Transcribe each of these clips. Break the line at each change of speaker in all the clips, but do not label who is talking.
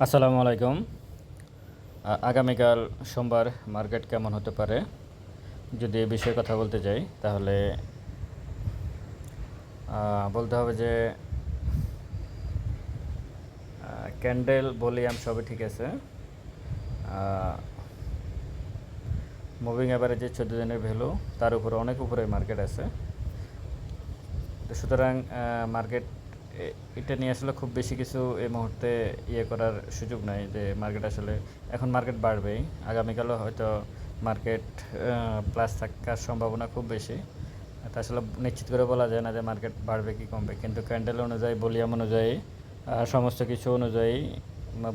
আসসালামু আলাইকুম। আগামীকাল সোমবার মার্কেট কেমন হতে পারে? যদি এ বিষয়ে কথা বলতে যাই, তাহলে বলতে হবে যে ক্যান্ডেল, ভলিউম সবই ঠিক আছে। মুভিং অ্যাভারেজে চোদ্দ দিনের ভ্যালু, তার উপরে অনেক উপরে মার্কেট আছে। সুতরাং মার্কেট এটা নিয়ে আসলে খুব বেশি কিছু এই মুহূর্তে ইয়ে করার সুযোগ নাই যে মার্কেট আসলে, এখন মার্কেট বাড়বেই। আগামীকালও হয়তো মার্কেট প্লাস থাকার সম্ভাবনা খুব বেশি। তা আসলে নিশ্চিত করে বলা যায় না যে মার্কেট বাড়বে কি কমবে। কিন্তু ক্যান্ডেল অনুযায়ী ভলিউম অনুযায়ী সমস্ত কিছু অনুযায়ী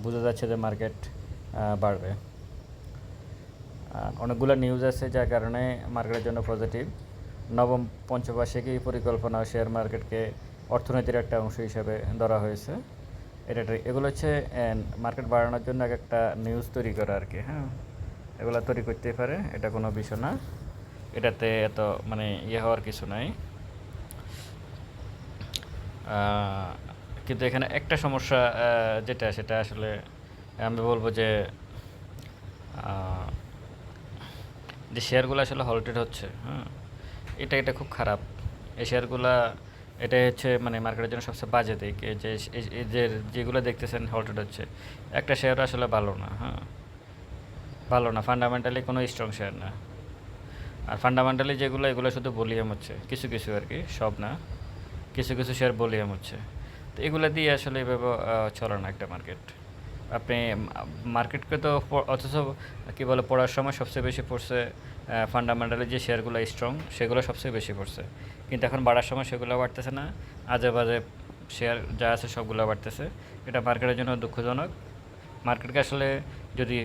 বোঝা যাচ্ছে যে মার্কেট বাড়বে। অনেকগুলো নিউজ আছে যার কারণে মার্কেটের জন্য পজিটিভ নবম পঞ্চবার্ষিকী পরিকল্পনা শেয়ার মার্কেটকে অর্থনীতির একটা অংশ হিসাবে ধরা হয়েছে। এটা এগুলো হচ্ছে মার্কেট বাড়ানোর জন্য এক একটা নিউজ তৈরি করা আর কি হ্যাঁ? এগুলো তৈরি করতেই পারে, এটা কোনো বিষয় না। এটাতে এত মানে ইয়ে হওয়ার কিছু নাই। কিন্তু এখানে একটা সমস্যা যেটা, সেটা আসলে আমি বলব যে যে শেয়ারগুলো আসলে হল্টেড হচ্ছে হ্যাঁ? এটা এটা খুব খারাপ। এই শেয়ারগুলা এটাই হচ্ছে মানে মার্কেটের জন্য সবচেয়ে বাজে দিক। এই যে যে যেগুলো দেখতেছেন হল্টেড হচ্ছে, একটা শেয়ার আসলে ভালো না হ্যাঁ। ভালো না ফান্ডামেন্টালি কোনো স্ট্রং শেয়ার না। আর ফান্ডামেন্টালি যেগুলো, এগুলো শুধু ভলিউম হচ্ছে, কিছু কিছু আর কি, সব না। কিছু কিছু শেয়ার ভলিউম হচ্ছে। তো এগুলো দিয়ে আসলে এভাবে চলে না একটা মার্কেট আপনি মার্কেটকে তো অথচ কী বলে, পড়ার সময় সবচেয়ে বেশি পড়ছে ফান্ডামেন্টালি যে শেয়ারগুলো স্ট্রং সেগুলো সবচেয়ে বেশি পড়ছে। কিন্তু এখন বাড়ার সময় সেগুলো বাড়তেছে না, আজে বাজে শেয়ার যা আছে সবগুলো বাড়তেছে। এটা মার্কেটের জন্য দুঃখজনক। মার্কেটকে আসলে যদি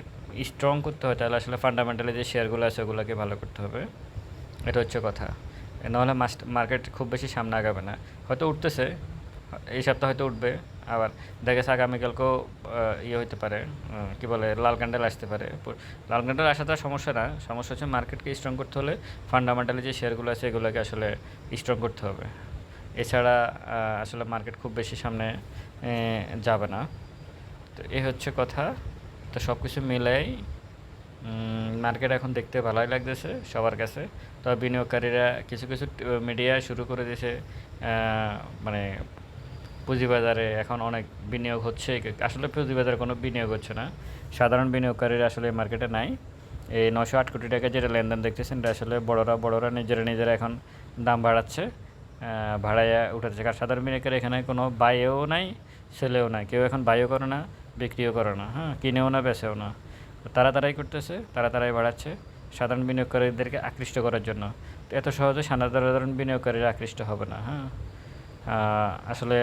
স্ট্রং করতে হয়, তাহলে আসলে ফান্ডামেন্টালি যে শেয়ারগুলো আছে, ওগুলোকে ভালো করতে হবে। এটা হচ্ছে কথা। নাহলে মাস্ট মার্কেট খুব বেশি সামনে আগাবে না। হয়তো উঠতেছে, এই সপ্তাহে হয়তো উঠবে। আবার দেখা গেছে আগামীকালকেও ইয়ে হতে পারে কি বলে, লাল ক্যান্ডেল আসতে পারে। লাল ক্যান্ডেল আসাটা সমস্যা না। সমস্যা হচ্ছে মার্কেটকে স্ট্রং করতে হলে ফান্ডামেন্টালি যে শেয়ারগুলো আছে, এগুলোকে আসলে স্ট্রং করতে হবে। এছাড়া আসলে মার্কেট খুব বেশি সামনে যাবে না। তো এ হচ্ছে কথা। তো সব কিছু মিলাই মার্কেট এখন দেখতে ভালোই লাগতেছে সবার কাছে। তবে বিনিয়োগকারীরা কিছু কিছু মিডিয়া শুরু করে দিয়েছে মানে পুঁজিবাজারে এখন অনেক বিনিয়োগ হচ্ছে। আসলে পুঁজিবাজারে কোনো বিনিয়োগ হচ্ছে না। সাধারণ বিনিয়োগকারীরা আসলে মার্কেটে নাই। এই নশো আট কোটি টাকা যেটা লেনদেন দেখতেছেন, এটা আসলে বড়রা বড়রা নিজেরা নিজেরা এখন দাম বাড়াচ্ছে। ভাড়ায় উঠাচ্ছে কারণ সাধারণ বিনিয়োগকারী এখানে কোনো বাইও নাই, সেলেও নাই। কেউ এখন বাইও করে না, বিক্রিও করে না। হ্যাঁ কিনেও না, বেচেও না। তারা তারাই করতেছে, তারা তারাই বাড়াচ্ছে সাধারণ বিনিয়োগকারীদেরকে আকৃষ্ট করার জন্য। তো এত সহজে সাধারণ বিনিয়োগকারীরা আকৃষ্ট হবে না হ্যাঁ। আসলে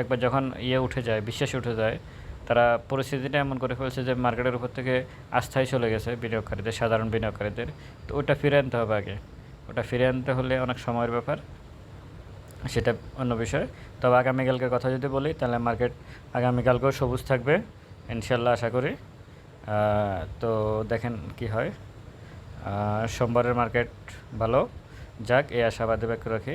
একবার যখন ইয়ে উঠে যায়, বিশ্বাস উঠে যায়, তারা পরিস্থিতিটা এমন করে ফেলছে যে মার্কেটের উপর থেকে আস্থায় চলে গেছে বিনিয়োগকারীদের, সাধারণ বিনিয়োগকারীদের। তো ওটা ফিরে আনতে হবে আগে। ওটা ফিরে আনতে হলে অনেক সময়ের ব্যাপার, সেটা অন্য বিষয়। তবে আগামীকালকের কথা যদি বলি, তাহলে মার্কেট আগামীকালকেও সবুজ থাকবে, ইনশাল্লাহ আশা করি। তো দেখেন কি হয়। সোমবারের মার্কেট ভালো। যাক, এই আশাবাদী ব্যক্ত রাখি।